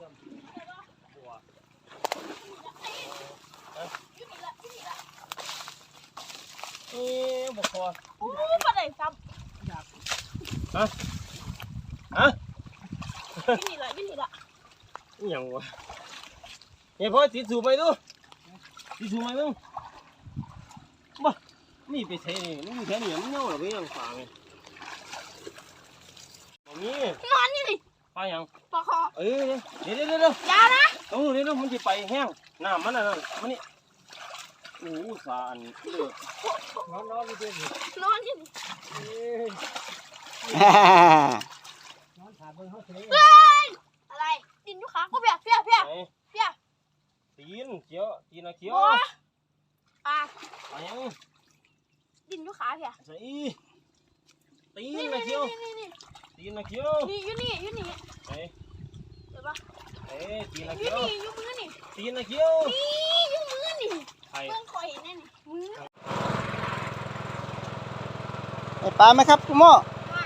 หางเอ๊ะบ่พอโอ้บ่ได้ซ้ฮะฮะยี่นี่ละยี่นี่ละอหย่างวะเฮ้ยพ่อติดสูบไปดูติดสูบไปดูบ่นี่ไปใช้นี่มันมีแค่นี้มันเน่าหรอไปยังฝางไงบ่มีนอนนี่นี่ ปลาหยังปลาคอเอ้ยเดี๋ยวเดี๋ยวเดี๋ยวเดี๋ยวอยานะตรงนู้นเดี๋ยวมันจะไปแห้งน้ำมันน่ะนั่นมันนี่โอ้โหสารเลือดนอนนอนอยู่เพื่อนอยู่นอนนี่นี่เอ้ยนอนถามเบิ่งเขาเฉยเฮ้ยอะไรดินอยู่ขาก็เปียกเปียกเปียกไหนเปียกตีนเขียวตีนอะเขียวโอ้ปลาปลาหยังดินอยู่ขาเปียกใส่ตีนี่นนี่อะเขียว นี่นี่ตีนอะเขียวนี่อยู่นี่อยู่นี่เอ้ยเห็นปะเอ้ยตีนอะอเขียู่ยวนี่อยู่มือนี่ตีนอะเขียวนี่อยู่มือนี่ไข่เบิ่งคอยเห็นแน่นี่มือไอ้ปลาไหมครับคุณหม้อ ไม่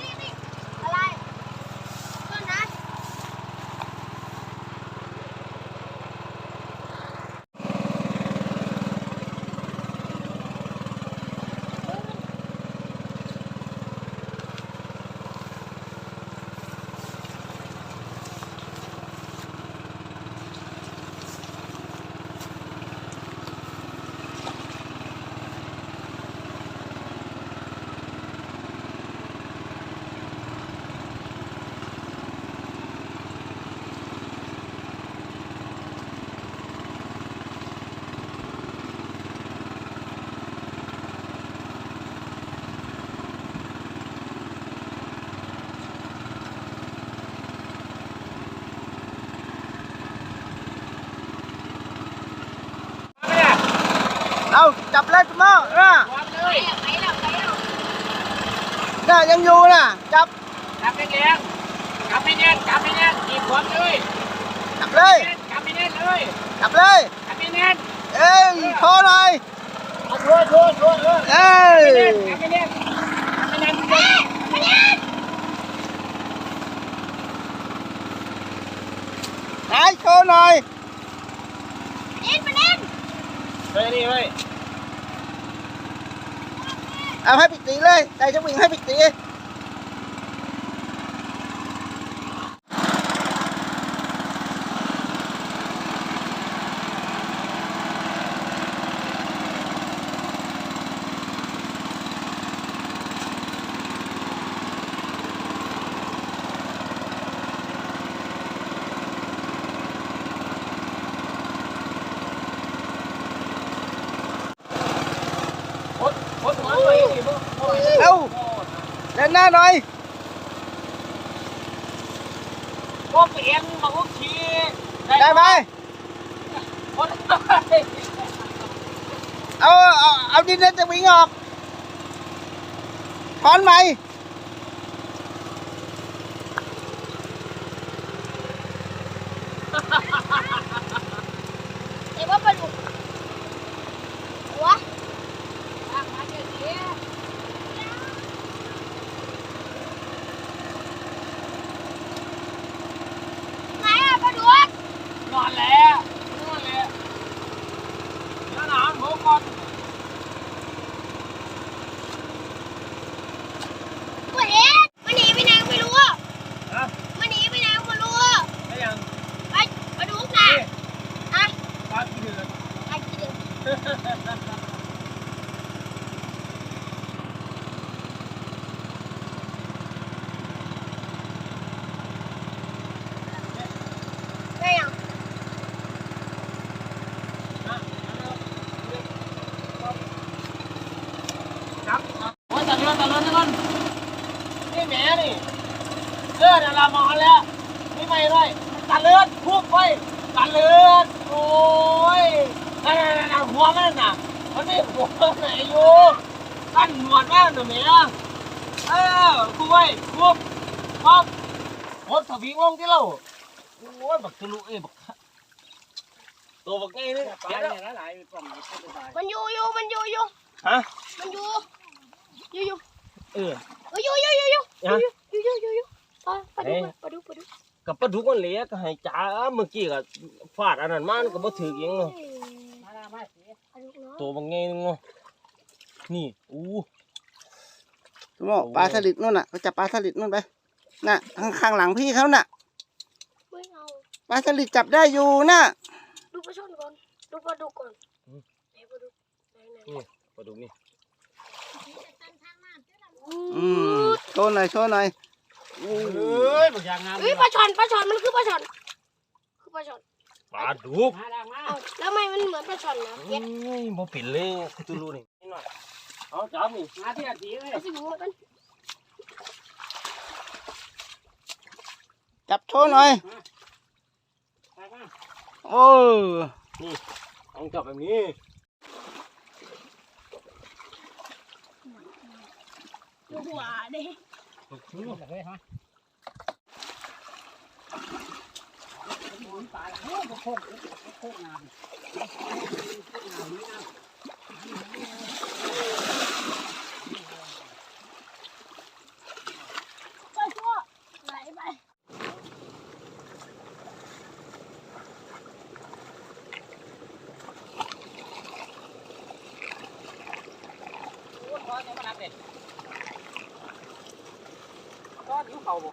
นี่นี่อะไรต้นนั้น เอาจับเลยคุณหม้อน่ะไปแล้วไปแล้วไปแล้วน่ะยังอยู่น่ะจับจับแรงๆจั ไปนี่ไว้เอาให้ปิดตีเลยใจจะวิ่งให้ปิดตี โคตรโคตรมันเลยนี่บ่บ่ให้ เอ้า เดินหน้าหน่อยพวกเอ็นมาพวกขี่ ได้ไหม คน เอาเอาเอาดินเนจะวิ่งออกถอนไหม เดี๋ยวว่าปลาดุกหัวอะมาเดี๋ยวนี้ไหนอะปลาดุก นอนแล้วนอนแล้วน้าหนาวหัวก่อน ไม่เห็นมันหนีไปไหนไม่รู้ ฮะ มันหนีไปไหนไม่รู้ ได้ยัง ไปปลาดุกน่ะอะ ปลากี่เดือน ไปกินเดี๋ยวได้ยัง จับโอ้ยตัดเลือดตัดเลือดนี่ก่อนนี่ แหมนี่เลือดอะเรามองแล้วนี่ไม่ด้วยตัดเลือดพุ่งไปตัดเลือดโอ้ยนั่นๆๆหัวมันน่ะมันไม่นี่หัวไหนอยู่ตั้นหนวดมากหน่อยแม่เออคุยคุบปั๊บโคตรสวิงลงที่เราโอ้ยบักทะลุเอ้ยบักตัวบักเอ้ยนี่ปลาเดี๋ยวเนี่ยหลายๆกล่องเข้าไปได้มันอยู่อยู่มันอยู่อยู่ฮะมันอยู่อยู่อยู่เออเอ้ยอยู่อยู่อยู่ อยู่ฮะอยู่อยู่อยู่อยู่ไปไปดูไปดูไปดูกับปลาดุกมันเหลี้ยก็ให้จ้าเมื่อกี้ก็ฟาดอันนั้นมันก็บ่ถือเองเนาะมาละมาสิไปดูเนาะตัวบางไงนึงเนาะนี่อู้ตุ้มโม่ปลาสลิดนู่นน่ะไปจับปลาสลิดนู่นไปน่ะข้างข้างหลังพี่เขาน่ะไม่เอาปลาสลิดจับได้อยู่น่ะดูปลาช่อนก่อนดูปลาดุกก่อนไหนปลาดุกไหนไหนปลาดุกนี่อืม โชว์หน่อยโชว์หน่อยเอ้ยบักอย่างงามเฮ้ยปลาช่อนปลาช่อนมันคือปลาช่อนคือปลาช่อนปลาดุกมาละมาเอ้าแล้วทำไมมันเหมือนปลาช่อนนะเฮ้เก็ยตบ่เป็นเลยคือตุลูนี่นี่หน่อยเอาจับนี่มาที่อาทิตย์เลยเอาสิบุ้งกันจับโชว์หน่อยไปมาโอ้ต้องจับแบบนี้ หัวดิเลยฮะปลาโอ้โหโคกงามปลาชั่วไหลไปโอ้ยพอจะมารับเด็ด ก็นิ้วเข่าบ่